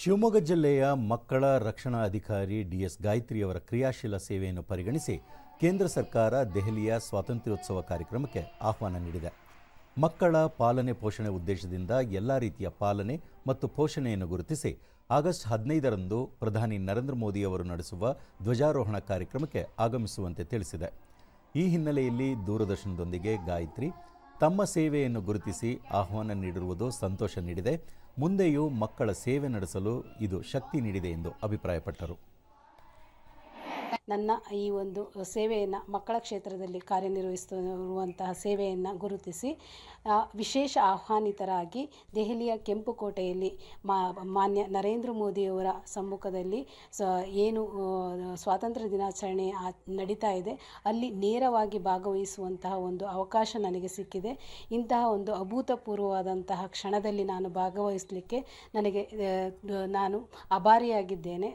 ಶಿವಮೊಗ್ಗ ಜಿಲ್ಲೆಯ ಮಕ್ಕಳ ರಕ್ಷಣಾ ಅಧಿಕಾರಿ ಡಿಎಸ್ ಗಾಯತ್ರಿ ಅವರ ಕ್ರಿಯಾಶೀಲ ಸೇವೆಯನ್ನು ಪರಿಗಣಿಸಿ ಕೇಂದ್ರ ಸರ್ಕಾರ ದೆಹಲಿಯ ಸ್ವಾತಂತ್ರ್ಯೋತ್ಸವ ಕಾರ್ಯಕ್ರಮಕ್ಕೆ ಆಹ್ವಾನ ನೀಡಿದೆ. ಮಕ್ಕಳ ಪಾಲನೆ ಪೋಷಣೆ ಉದ್ದೇಶದಿಂದ ಎಲ್ಲ ರೀತಿಯ ಪಾಲನೆ ಮತ್ತು ಪೋಷಣೆಯನ್ನು ಗುರುತಿಸಿ ಆಗಸ್ಟ್ ಹದಿನೈದರಂದು ಪ್ರಧಾನಿ ನರೇಂದ್ರ ಮೋದಿ ಅವರು ನಡೆಸುವ ಧ್ವಜಾರೋಹಣ ಕಾರ್ಯಕ್ರಮಕ್ಕೆ ಆಗಮಿಸುವಂತೆ ತಿಳಿಸಿದೆ. ಈ ಹಿನ್ನೆಲೆಯಲ್ಲಿ ದೂರದರ್ಶನದೊಂದಿಗೆ ಗಾಯತ್ರಿ ತಮ್ಮ ಸೇವೆಯನ್ನು ಗುರುತಿಸಿ ಆಹ್ವಾನ ನೀಡಿರುವುದು ಸಂತೋಷ ನೀಡಿದೆ. ಮುಂದೆಯೂ ಮಕ್ಕಳ ಸೇವೆ ನಡೆಸಲು ಇದು ಶಕ್ತಿ ನೀಡಿದೆ ಎಂದು ಅಭಿಪ್ರಾಯಪಟ್ಟರು. ನನ್ನ ಈ ಒಂದು ಸೇವೆಯನ್ನು ಮಕ್ಕಳ ಕ್ಷೇತ್ರದಲ್ಲಿ ಕಾರ್ಯನಿರ್ವಹಿಸುತ್ತಿರುವಂತಹ ಸೇವೆಯನ್ನು ಗುರುತಿಸಿ ವಿಶೇಷ ಆಹ್ವಾನಿತರಾಗಿ ದೆಹಲಿಯ ಕೆಂಪುಕೋಟೆಯಲ್ಲಿ ಮಾನ್ಯ ನರೇಂದ್ರ ಮೋದಿಯವರ ಸಮ್ಮುಖದಲ್ಲಿ ಸ, ಏನು ಸ್ವಾತಂತ್ರ್ಯ ದಿನಾಚರಣೆ ನಡೀತಾ ಇದೆ. ಅಲ್ಲಿ ನೇರವಾಗಿ ಭಾಗವಹಿಸುವಂತಹ ಒಂದು ಅವಕಾಶ ನನಗೆ ಸಿಕ್ಕಿದೆ. ಇಂತಹ ಒಂದು ಅಭೂತಪೂರ್ವವಾದಂತಹ ಕ್ಷಣದಲ್ಲಿ ನಾನು ಭಾಗವಹಿಸಲಿಕ್ಕೆ ನನಗೆ ನಾನು ಅಭಾರಿಯಾಗಿದ್ದೇನೆ.